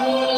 Oh.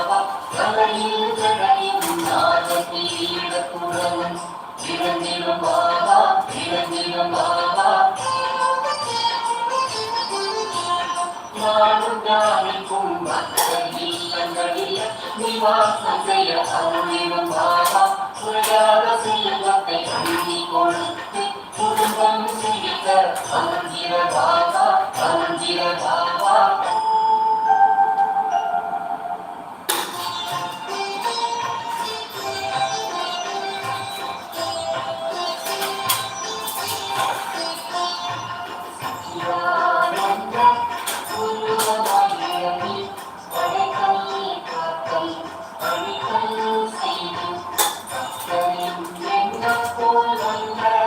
Nivasam செய்ய அருளிடும் பாபா உரையாட செல்வத்தை அணுகி கொடுத்து குடும்பம் சிரிக்க அருந்திர பாபா அருந்திர பாபா Wonderful, wonderful.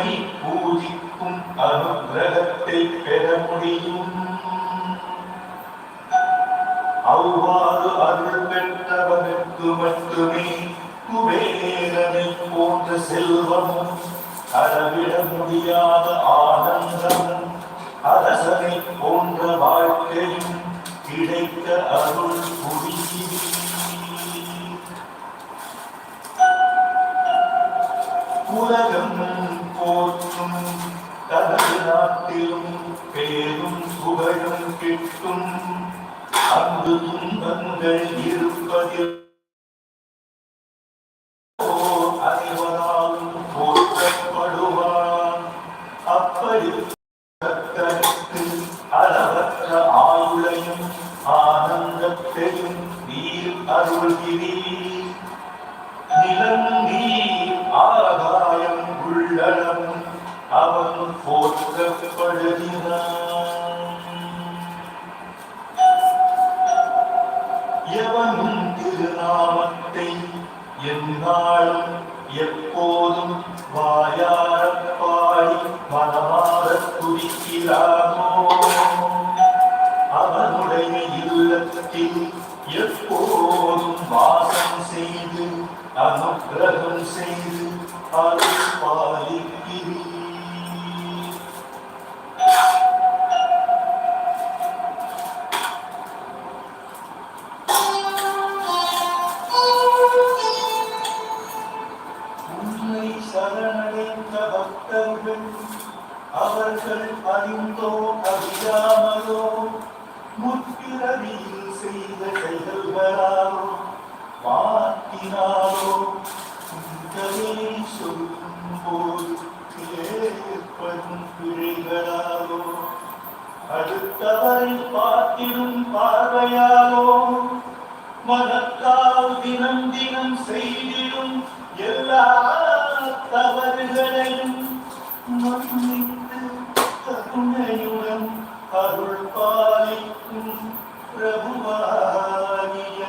உம்மை பூஜிக்கும் அனுகிரகத்தை பெற முடியும். அவ்வாறு அருள் பெற்றவனுக்கு மட்டுமே குபேரனை போன்ற செல்வமும் அளவிட முடியாத ஆனந்தமும் அரசனை போன்ற வாழ்க்கையும் கிடைக்க அருள் புரிகிறீர் உலகம் நாட்டிலும் பேரும் புகழும் கிட்டும் அங்கு துன்பங்கள் இருப்பதில் ஓர் அனைவராலும் போற்றப்படுவான். அப்படி அளவற்ற ஆயுளையும் ஆனந்தத்தையும் நீர் அருள்கிறீர். ஆகாயம் உள்ளளவும் அவன் போற்றப்படுகிறான் எவனும் திருநாமத்தை எந்நாளும் எப்போதும் வாயார பாடி மனமாற துடிக்கிறானோ? அவனுடைய இல்லத்தில் எப்போதும் வாசம் செய்து அனுகிரகம் செய்து அருள் பாலிக்க அவர்கள் அறிந்தோ அறியாமலோ முற்பிறவியில் செய்த செயல்களாலோ மாற்றினாலோ உங்களை சொல்லும் போது ஏற்படும் பிழைகளாலோ அடுத்தவரை பார்த்திடும் பார்வையாலோ மனத்தால் தினம் தினம் செய்திடும் எல்லா தவறுகளையும் மன்னித்து கருணையுடன் அருள் பாலிக்கும் பிரபுவானிய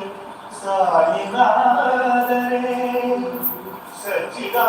சாயிநாதரே. சச்சிதா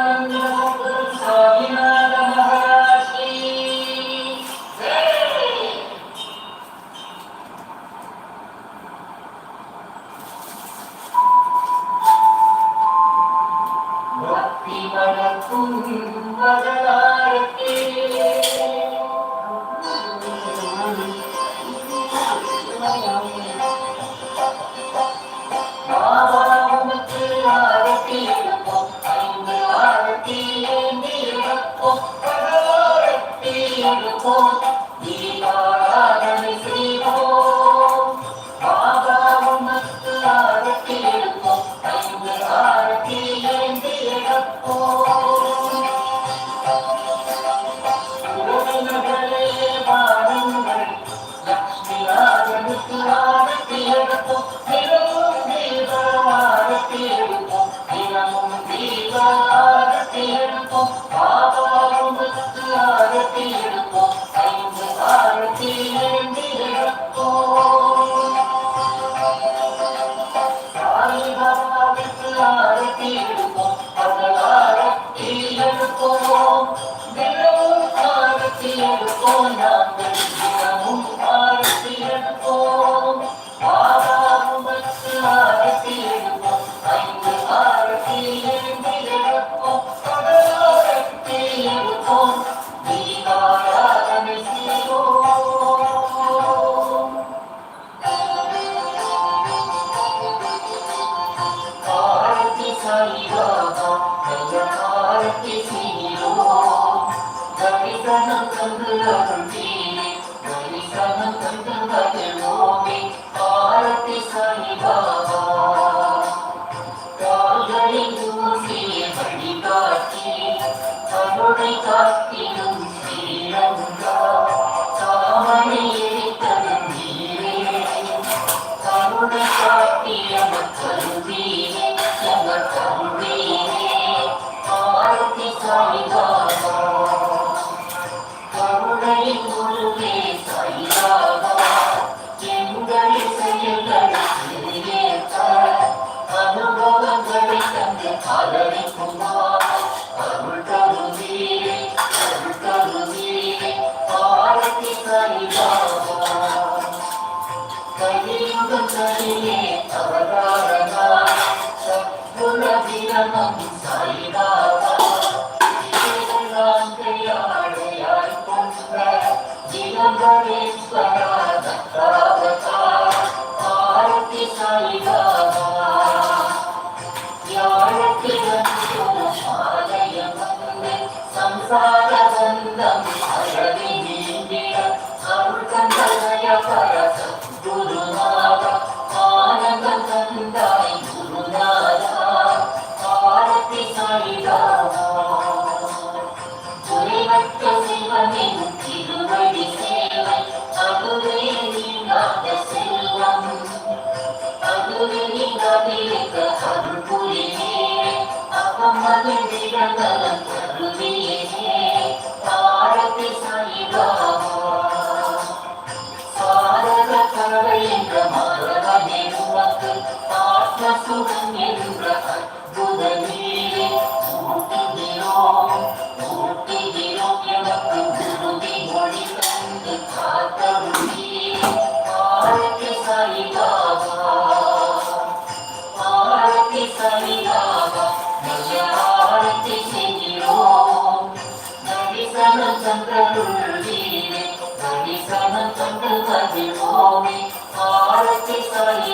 Oh. سبيلك فاركني أقمد بجبل تربيه تارك سيباه சாரக கலை என்ற மாரக தேவக்கு ஆத்ம சுகம் என்ற அற்புத நீரே ஊட்டுகிறோம் ஊட்டுகிறோம் எனக்கு திரும்பி மொழி தந்து காத்தருளி காரத்தை சாய்வார் தந்துவதில் ஓமி ஆரத்தி சாயி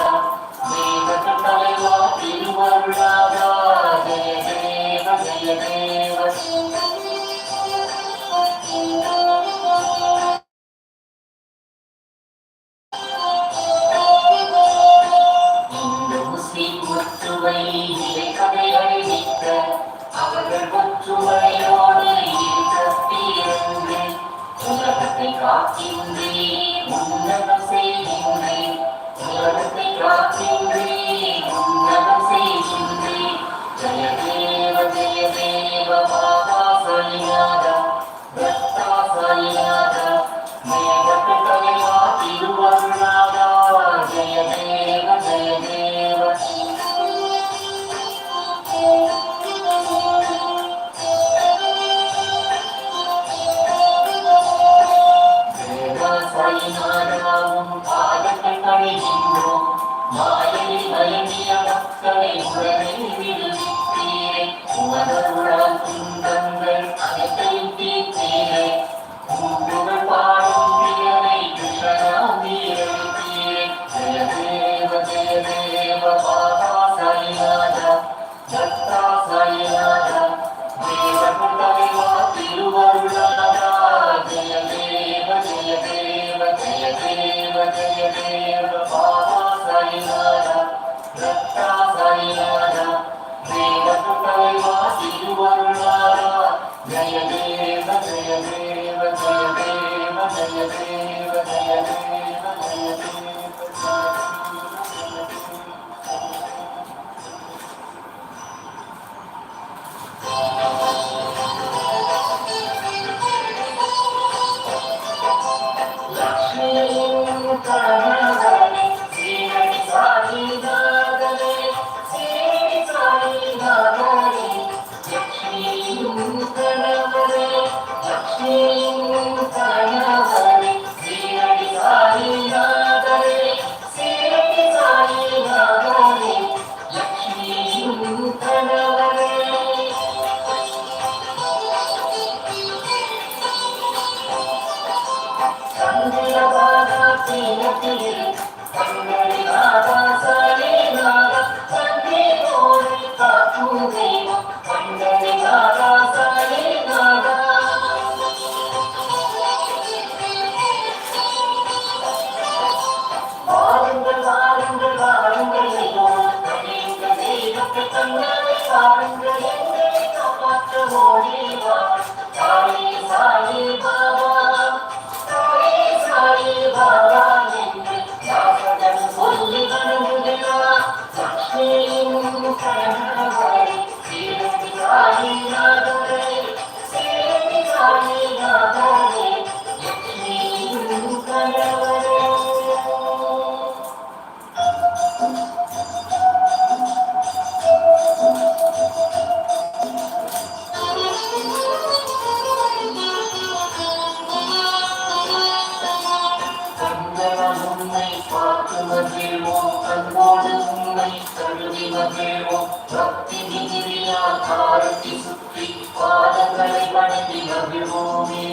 ಪ್ರತಿಗಿರಿಯ ತಾರತಿ ಸುತ್ತಿ ಪಾದಗಳೇ ಮಡಗಿದ ಬಿಡುವೆ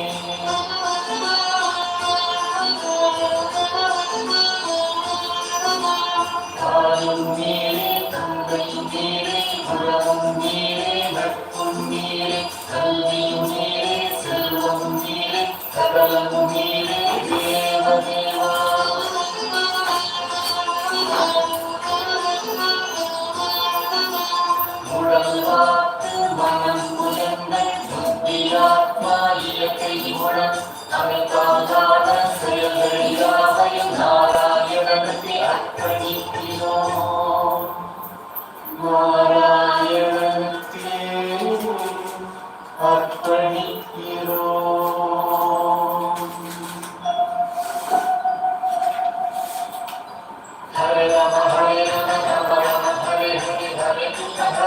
ತಾಯಿ ಮೇಲೆ ತಂದೆಯು ಮೇಲೆ